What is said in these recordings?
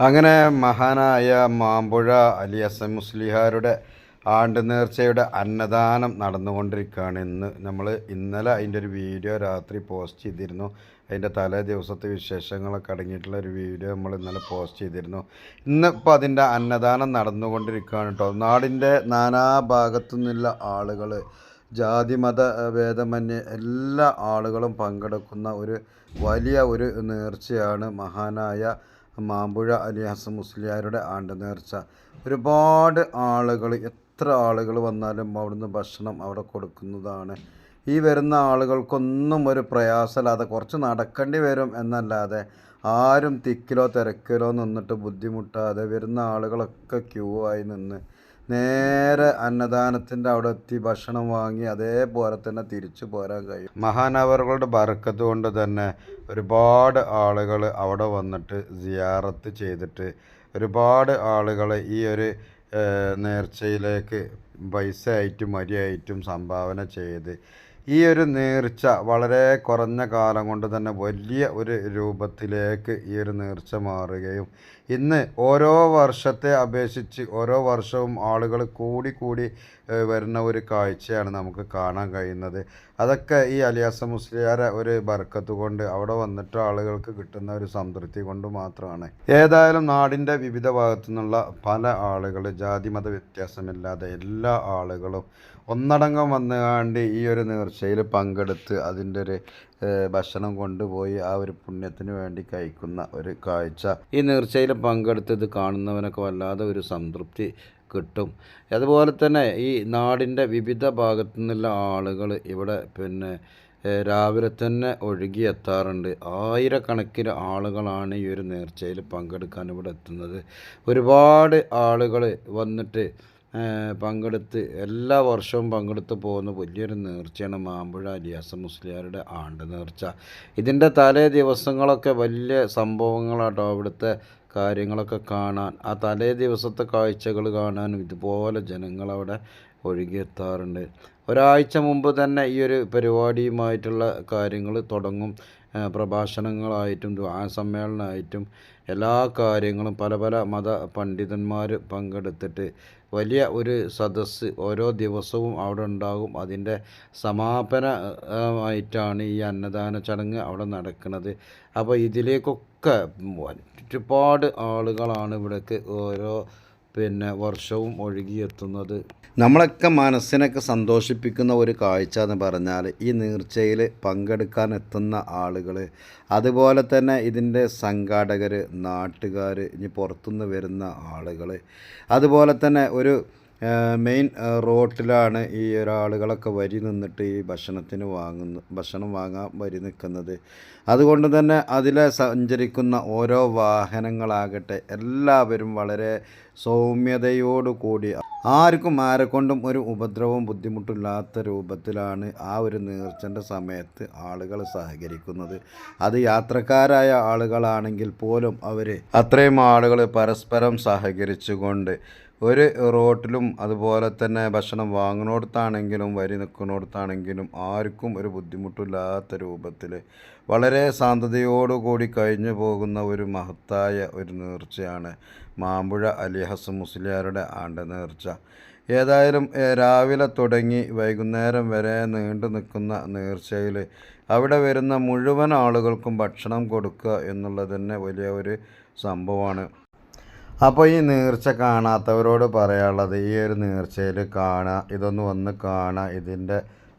അങ്ങനെ മഹാനായ മാമ്പുഴ അലി എസ് മുസ്ലിഹാരുടെ ആണ്ട് നേർച്ചയുടെ അന്നദാനം നടന്നുകൊണ്ടിരിക്കുകയാണ്. ഇന്ന് നമ്മൾ ഇന്നലെ അതിന്റെ ഒരു വീഡിയോ രാത്രി പോസ്റ്റ് ചെയ്തിരുന്നു. അതിന്റെ തലേ ദിവസത്തെ വിശേഷങ്ങളൊക്കെ അടങ്ങിയിട്ടുള്ള ഒരു വീഡിയോ നമ്മൾ ഇന്നലെ പോസ്റ്റ് ചെയ്തിരുന്നു. ഇന്നിപ്പോൾ അതിന്റെ അന്നദാനം നടന്നുകൊണ്ടിരിക്കുകയാണ് കേട്ടോ. നാടിന്റെ നാനാഭാഗത്തു നിന്നുള്ള ആളുകൾ ജാതി മത ഭേദമന്യേ എല്ലാ ആളുകളും പങ്കെടുക്കുന്ന ഒരു വലിയ ഒരു നേർച്ചയാണ് മഹാനായ മാമ്പുഴ അലി ഹസൻ മുസ്ലിയാരുടെ ആണ്ട് നേർച്ച ഒരുപാട് ആളുകൾ എത്ര ആളുകൾ വന്നാലും അവിടുന്ന് ഭക്ഷണം അവിടെ കൊടുക്കുന്നതാണ്. ഈ വരുന്ന ആളുകൾക്കൊന്നും ഒരു പ്രയാസമില്ലാതെ കുറച്ച് നടക്കേണ്ടി വരും എന്നല്ലാതെ ആരും തിക്കിലോ തിരക്കിലോ നിന്നിട്ട് ബുദ്ധിമുട്ടാതെ വരുന്ന ആളുകളൊക്കെ ക്യൂ ആയി നിന്ന് നേരെ അന്നദാനത്തിന്റെ അവിടെ എത്തി ഭക്ഷണം വാങ്ങി അതേപോലെ തന്നെ തിരിച്ചു പോരാൻ കഴിയും. മഹാനവറുകളുടെ ബർക്കത്ത് കൊണ്ട് തന്നെ ഒരുപാട് ആളുകൾ അവിടെ വന്നിട്ട് സിയാറത്ത് ചെയ്തിട്ട് ഒരുപാട് ആളുകൾ ഈ ഒരു നേർച്ചയിലേക്ക് പൈസ ആയിട്ടും അരിയായിട്ടും സംഭാവന ചെയ്ത് ഈ ഒരു നേർച്ച വളരെ കുറഞ്ഞ കാലം കൊണ്ട് തന്നെ വലിയ ഒരു രൂപത്തിലേക്ക് ഈ ഒരു നേർച്ച മാറുകയും ഇന്ന് ഓരോ വർഷത്തെ അപേക്ഷിച്ച് ഓരോ വർഷവും ആളുകൾ കൂടി കൂടി വരുന്ന ഒരു കാഴ്ചയാണ് നമുക്ക് കാണാൻ കഴിയുന്നത്. അതൊക്കെ ഈ അലിയാസ മുസ്ലിയാരെ ഒരു ബർക്കത്ത് കൊണ്ട് അവിടെ വന്നിട്ട് ആളുകൾക്ക് കിട്ടുന്ന ഒരു സംതൃപ്തി കൊണ്ട് മാത്രമാണ്. ഏതായാലും നാടിന്റെ വിവിധ ഭാഗത്തു നിന്നുള്ള പല ആളുകൾ ജാതിമത വ്യത്യാസമില്ലാതെ എല്ലാ ആളുകളും ഒന്നടങ്കം വന്നുകാണ്ട് ഈ ഒരു നേർച്ചയിൽ പങ്കെടുത്ത് അതിന്റെ ഒരു ഭക്ഷണം കൊണ്ടുപോയി ആ ഒരു പുണ്യത്തിന് വേണ്ടി കഴിക്കുന്ന ഒരു കാഴ്ച. ഈ നേർച്ചയിൽ പങ്കെടുത്ത് ഇത് കാണുന്നവനൊക്കെ വല്ലാതെ ഒരു സംതൃപ്തി കിട്ടും. അതുപോലെ തന്നെ ഈ നാടിന്റെ വിവിധ ഭാഗത്തു നിന്നുള്ള ആളുകൾ ഇവിടെ പിന്നെ രാവിലെ തന്നെ ഒഴുകി എത്താറുണ്ട് ആയിരക്കണക്കിന് ആളുകളാണ് ഈ ഒരു നേർച്ചയിൽ പങ്കെടുക്കാൻ ഇവിടെ എത്തുന്നത്. ഒരുപാട് ആളുകൾ വന്നിട്ട് പങ്കെടുത്ത് എല്ലാ വർഷവും പങ്കെടുത്ത് പോകുന്ന വലിയൊരു നേർച്ചയാണ് മാമ്പുഴ അലിയാസ മുസ്ലിയാരുടെ ആണ്ട് നേർച്ച. ഇതിന്റെ തലേ ദിവസങ്ങളൊക്കെ വലിയ സംഭവങ്ങളാട്ടോ അവിടുത്തെ കാര്യങ്ങളൊക്കെ കാണാൻ. ആ തലേ ദിവസത്തെ കാഴ്ചകൾ കാണാനും ഇതുപോലെ ജനങ്ങളവിടെ ഒഴുകിയെത്താറുണ്ട് ഒരാഴ്ച മുമ്പ് തന്നെ ഈ ഒരു പരിപാടിയുമായിട്ടുള്ള കാര്യങ്ങൾ തുടങ്ങും. പ്രഭാഷണങ്ങളായിട്ടും ദുആ സമ്മേളനമായിട്ടും എല്ലാ കാര്യങ്ങളും പല പല മത പണ്ഡിതന്മാർ പങ്കെടുത്തിട്ട് വലിയ ഒരു സദസ്സ് ഓരോ ദിവസവും അവിടെ ഉണ്ടാകും. അതിന്റെ സമാപനമായിട്ടാണ് ഈ അന്നദാന ചടങ്ങ് അവിടെ നടക്കുന്നത്. അപ്പോൾ ഇതിലേക്കൊക്കെ ഒരുപാട് ആളുകളാണ് ഇവിടേക്ക് ഓരോ പിന്നെ വർഷവും ഒഴുകിയെത്തുന്നത്. നമ്മളൊക്കെ മനസ്സിനൊക്കെ സന്തോഷിപ്പിക്കുന്ന ഒരു കാഴ്ച എന്ന് പറഞ്ഞാൽ ഈ നീർച്ചയിൽ പങ്കെടുക്കാൻ എത്തുന്ന ആളുകൾ അതുപോലെ തന്നെ ഇതിന്റെ സംഘാടകർ നാട്ടുകാർ ഇനി പുറത്തുനിന്ന് വരുന്ന ആളുകൾ അതുപോലെ തന്നെ ഒരു മെയിൻ റോട്ടിലാണ് ഈ ഒരാളുകളൊക്കെ വരി നിന്നിട്ട് ഈ ഭക്ഷണത്തിന് വാങ്ങുന്ന ഭക്ഷണം വാങ്ങാൻ വരി നിൽക്കുന്നത്. അതുകൊണ്ട് തന്നെ അതിലെ സഞ്ചരിക്കുന്ന ഓരോ വാഹനങ്ങളാകട്ടെ എല്ലാവരും വളരെ സൗമ്യതയോടു കൂടി ആർക്കും ആരെക്കൊണ്ടും ഒരു ഉപദ്രവവും ബുദ്ധിമുട്ടില്ലാത്ത രൂപത്തിലാണ് ആ ഒരു നേർച്ചന്റെ സമയത്ത് ആളുകൾ സഹകരിക്കുന്നത്. അത് യാത്രക്കാരായ ആളുകളാണെങ്കിൽ പോലും അവർ അത്രയും ആളുകൾ പരസ്പരം സഹകരിച്ചുകൊണ്ട് ഒരു റോട്ടിലും അതുപോലെ തന്നെ ഭക്ഷണം വാങ്ങുന്നിടത്താണെങ്കിലും വരി നിൽക്കുന്നിടത്താണെങ്കിലും ആർക്കും ഒരു ബുദ്ധിമുട്ടില്ലാത്ത രൂപത്തിൽ വളരെ ശാന്തതയോടുകൂടി കഴിഞ്ഞു പോകുന്ന ഒരു മഹത്തായ ഒരു നേർച്ചയാണ് മാമ്പുഴ അലി ഹസൻ മുസ്ലിയാരുടെ ആണ്ട നേർച്ച. ഏതായാലും രാവിലെ തുടങ്ങി വൈകുന്നേരം വരെ നീണ്ടു നിൽക്കുന്ന നേർച്ചയിൽ അവിടെ വരുന്ന മുഴുവൻ ആളുകൾക്കും ഭക്ഷണം കൊടുക്കുക എന്നുള്ളത് തന്നെ വലിയ ഒരു സംഭവമാണ്. അപ്പോൾ ഈ നേർച്ച കാണാത്തവരോട് പറയാനുള്ളത് ഈ ഒരു നേർച്ചയിൽ കാണുക ഇതൊന്ന് വന്ന് കാണുക ഇതിന്റെ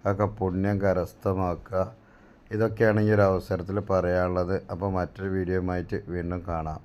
ഒക്കെ പുണ്യം കരസ്ഥമാക്കുക. ഇതൊക്കെയാണ് ഈ ഒരു അവസരത്തിൽ പറയാനുള്ളത്. അപ്പോൾ മറ്റൊരു വീഡിയോയുമായിട്ട് വീണ്ടും കാണാം.